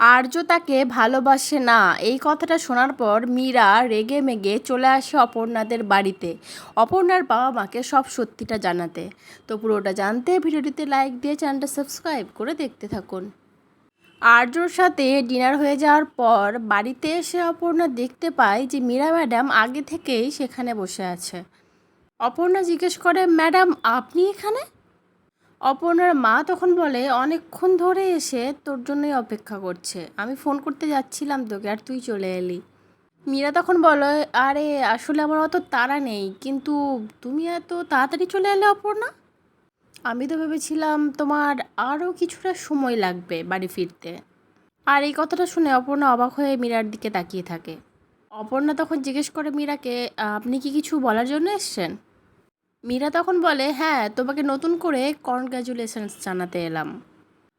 আর্য তাকে ভালোবাসে না। এই কথাটা শোনার পর মীরা রেগে মেগে চলে আসে অপর্ণাদের বাড়িতে। অপর্ণার বাবা মাকে সব সত্যিটা জানাতে। তো পুরোটা জানতে ভিডিওটিতে লাইক দিয়ে চ্যানেলটা সাবস্ক্রাইব করে দেখতে থাকুন। আর্যর সাথে ডিনার হয়ে যাওয়ার পর বাড়িতে এসে অপর্ণা দেখতে পায় যে মীরা ম্যাডাম আগে থেকেই সেখানে বসে আছে। অপর্ণা জিজ্ঞেস করে, ম্যাডাম, আপনি এখানে? অপর্ণার মা তখন বলে, অনেকক্ষণ ধরে এসে তোর জন্যই অপেক্ষা করছে। আমি ফোন করতে যাচ্ছিলাম তোকে, আর তুই চলে এলি। মীরা তখন বলে, আরে, আসলে আমার অত তাড়া নেই, কিন্তু তুমি এত তাড়াতাড়ি চলে এলে অপর্ণা? আমি তো ভেবেছিলাম তোমার আরও কিছুটা সময় লাগবে বাড়ি ফিরতে। আর এই কথাটা শুনে অপর্ণা অবাক হয়ে মীরার দিকে তাকিয়ে থাকে। অপর্ণা তখন জিজ্ঞেস করে মীরাকে, আপনি কি কিছু বলার জন্য এসছেন? মীরা তখন বলে হ্যাঁ তোমাকে নতুন করে কনগ্র্যাচুলেশনস জানাতে এলাম।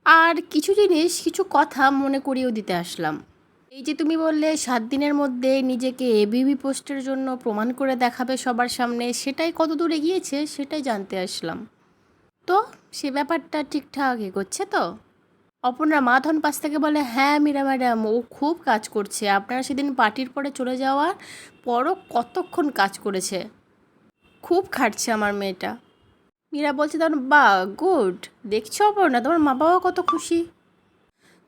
আর কিছু জিনিস, কিছু কথা মনে করিয়েও দিতে আসলাম। এই যে তুমি বললে, সাত দিনের মধ্যে নিজেকে এবিবি পোস্টের জন্য প্রমাণ করে দেখাবে সবার সামনে, সেটাই কত দূর এগিয়েছে, সেটাই জানতে আসলাম। তো, সে ব্যাপারটা ঠিকঠাক এগোচ্ছে তো? অপর্ণা মাধন পাশ থেকে বলে হ্যাঁ মীরা ম্যাডাম, ও খুব কাজ করছে। আপনারা সেদিন পার্টির পরে চলে যাওয়ার পরও কতক্ষণ কাজ করেছে? খুব খাটছে আমার মেয়েটা। মীরা বলছে তখন বা, গুড। দেখছ অপর্ণা, তোমার মা বাবা কত খুশি?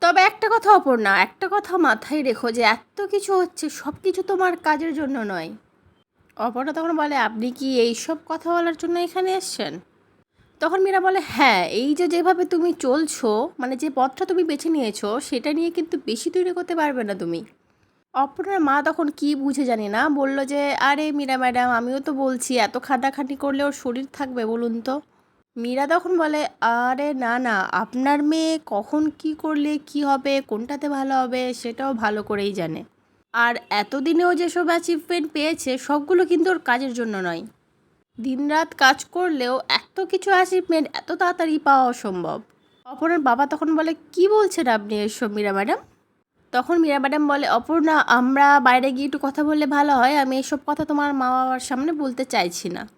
তবে একটা কথা অপর্ণা, একটা কথা মাথায় রেখো যে এত কিছু হচ্ছে সব কিছু তোমার কাজের জন্য নয়। অপর্ণা তখন বলে, আপনি কি এইসব কথা বলার জন্য এখানে এসছেন? তখন মীরা বলে হ্যাঁ এই যে যেভাবে তুমি চলছো মানে যে পথটা তুমি বেছে নিয়েছো, সেটা নিয়ে কিন্তু বেশি তৈরি করতে পারবে না তুমি। অপর্ণার মা তখন কি বুঝে জানি না, বলল যে, আরে মীরা ম্যাডাম, আমিও তো বলছি, এত খাটাখাটি করলে ওর শরীর থাকবে বলুন তো? মীরা তখন বলে, আরে না না, আপনার মেয়ে কখন কি করলে কি হবে, কোনটাতে ভালো হবে, সেটাও ভালো করেই জানে। আর এতদিনেও যেসব অ্যাচিভমেন্ট পেয়েছে, সবগুলো কিন্তু ওর কাজের জন্য নয়। দিনরাত কাজ করলেও এত কিছু অ্যাচিভমেন্ট এত তাড়াতাড়ি পাওয়া অসম্ভব। অপর্ণার বাবা তখন বলে, কি বলছেন আপনি এসব মীরা ম্যাডাম? তখন মীরা ম্যাডাম বলে, অপর্ণা, আমরা বাইরে গিয়ে একটু কথা বললে ভালো হয়। আমি এসব কথা তোমার মা বাবার সামনে বলতে চাইছি না।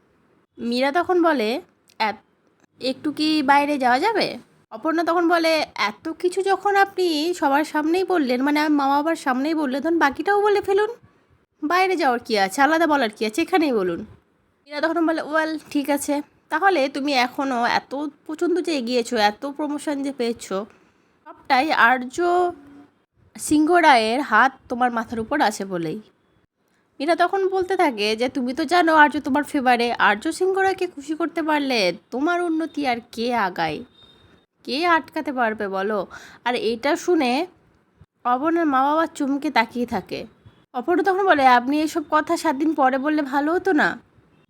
মীরা তখন বলে, "এত- একটু কি বাইরে যাওয়া যাবে? অপর্ণা তখন বলে, এত কিছু যখন আপনি সবার সামনেই বললেন মানে আমার মা বাবার সামনেই বললেন তখন বাকিটাও বলে ফেলুন। বাইরে যাওয়ার কী আছে? আলাদা বলার কী আছে? এখানেই বলুন। মীরা তখন বলে, ওয়েল, ঠিক আছে। তাহলে তুমি এখনও এত পর্যন্ত যে এগিয়েছো, এত প্রমোশন যে পেয়েছ, সবটাই আর্য সিংহ রায়ের হাত তোমার মাথার উপর আছে বলেই। মীরা তখন বলতে থাকে যে, তুমি তো জানো আর্য তোমার ফেভারে আর্য সিংহ রায়কে খুশি করতে পারলে তোমার উন্নতি আর কে আগায়? কে আটকাতে পারবে বলো? আর এটা শুনে অবনের মা বাবা চুমকে তাকিয়ে থাকে। অপর তখন বলে, আপনি এসব কথা সাত দিন পরে বললে ভালো হতো না?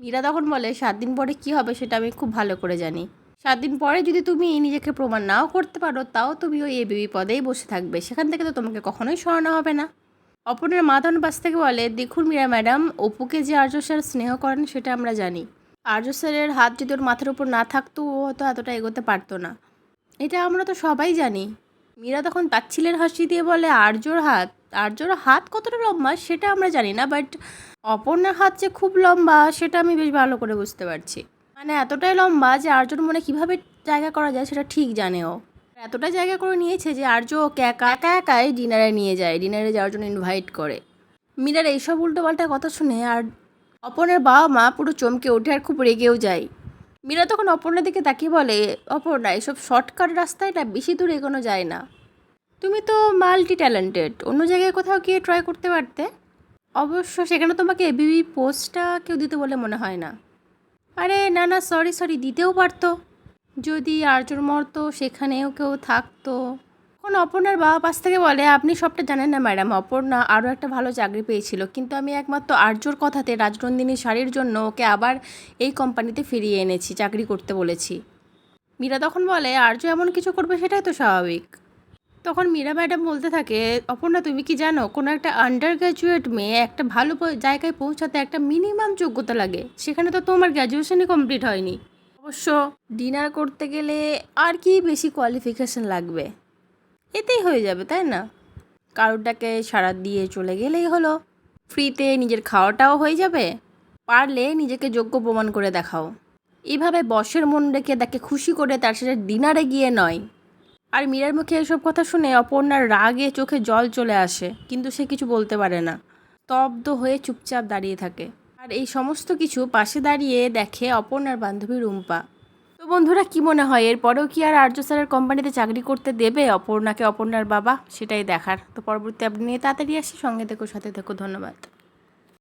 মীরা তখন বলে, সাত দিন পরে কি হবে সেটা আমি খুব ভালো করে জানি। সাত দিন পরে যদি তুমি এই নিজেকে প্রমাণ নাও করতে পারো, তাও তুমি ওই এবিবি পদেই বসে থাকবে। সেখান থেকে তো তোমাকে কখনোই সরানো হবে না। অপর্ণার মাধন পাশ থেকে বলে, দেখুন মীরা ম্যাডাম, অপুকে যে আর্য স্যার স্নেহ করেন, সেটা আমরা জানি। আর্য স্যারের হাত যদি ওর মাথার উপর না থাকতো, ও হয়তো এতটা এগোতে পারতো না। এটা আমরা তো সবাই জানি। মীরা তখন তাচ্ছিলের হাসি দিয়ে বলে, আর্যর হাত আর্যর হাত কতটা লম্বা, সেটা আমরা জানি না, বাট অপর্ণার হাত যে খুব লম্বা, সেটা আমি বেশ ভালো করে বুঝতে পারছি। মানে এতটাই লম্বা যে আর্যর মনে কীভাবে জায়গা করা যায় সেটা ঠিক জানে ও এতটা জায়গা করে নিয়েছে যে আর্য ওকে একা একা একাই ডিনারে নিয়ে যায়, ডিনারে যাওয়ার জন্য ইনভাইট করে। মীরার এইসব উল্টোপাল্টা কথা শুনে আর অপর্ণার বাবা মা পুরো চমকে ওঠে আর খুব রেগেও যায়। মীরা তখন অপর্ণার দিকে তাকিয়ে বলে, অপর্ণা, এসব শর্টকাট রাস্তায় না বেশি দূর এগোনো যায় না। তুমি তো মাল্টি ট্যালেন্টেড অন্য জায়গায় কোথাও গিয়ে ট্রাই করতে পারতে। অবশ্য সেখানে তোমাকে এবিবি পোস্টটা কেউ দিতে বলে মনে হয় না। আরে, না না সরি সরি দিতেও পারতো। যদি আর্যর মতো সেখানেও কেউ থাকতো। এখন অপর্ণার বাবা পাশ থেকে বলে, আপনি সবটা জানেন না, ম্যাডাম। অপর্ণা আরও একটা ভালো চাকরি পেয়েছিল। কিন্তু আমি একমাত্র আর্যর কথাতে রাজনন্দিনী শাড়ির জন্য ওকে আবার এই কোম্পানিতে ফিরিয়ে এনেছি, চাকরি করতে বলেছি। মীরা তখন বলে, আর্য এমন কিছু করবে সেটাই তো স্বাভাবিক। তখন মীরা ম্যাডাম বলতে থাকে, অপর্ণা, তুমি কি জানো, কোনো একটা আন্ডার গ্র্যাজুয়েট মেয়ে একটা ভালো জায়গায় পৌঁছাতে একটা মিনিমাম যোগ্যতা লাগে। সেখানে তো তোমার গ্র্যাজুয়েশনই কমপ্লিট হয়নি। অবশ্য ডিনার করতে গেলে আর কি বেশি কোয়ালিফিকেশন লাগবে? এতেই হয়ে যাবে, তাই না? কারোরটাকে সারা দিয়ে চলে গেলেই হলো। ফ্রিতে নিজের খাওয়াটাও হয়ে যাবে। পারলে নিজেকে যোগ্য প্রমাণ করে দেখাও। এভাবে বসের মন রেখে তাকে খুশি করে তার সাথে ডিনারে গিয়ে নয়। আর মীরার মুখে এসব কথা শুনে অপর্ণার রাগে চোখে জল চলে আসে, কিন্তু সে কিছু বলতে পারে না। স্তব্ধ হয়ে চুপচাপ দাঁড়িয়ে থাকে। আর এই সমস্ত কিছু পাশে দাঁড়িয়ে দেখে অপর্ণার বান্ধবী রুম্পা। তো বন্ধুরা, কি মনে হয়? এরপরেও কি আর আর্য স্যারের কোম্পানিতে চাকরি করতে দেবে অপর্ণাকে অপর্ণার বাবা? সেটাই দেখার। তো পরবর্তী আপনি নিয়ে তাড়াতাড়ি আসি। সঙ্গে থেকো, সাথে থেকো। ধন্যবাদ।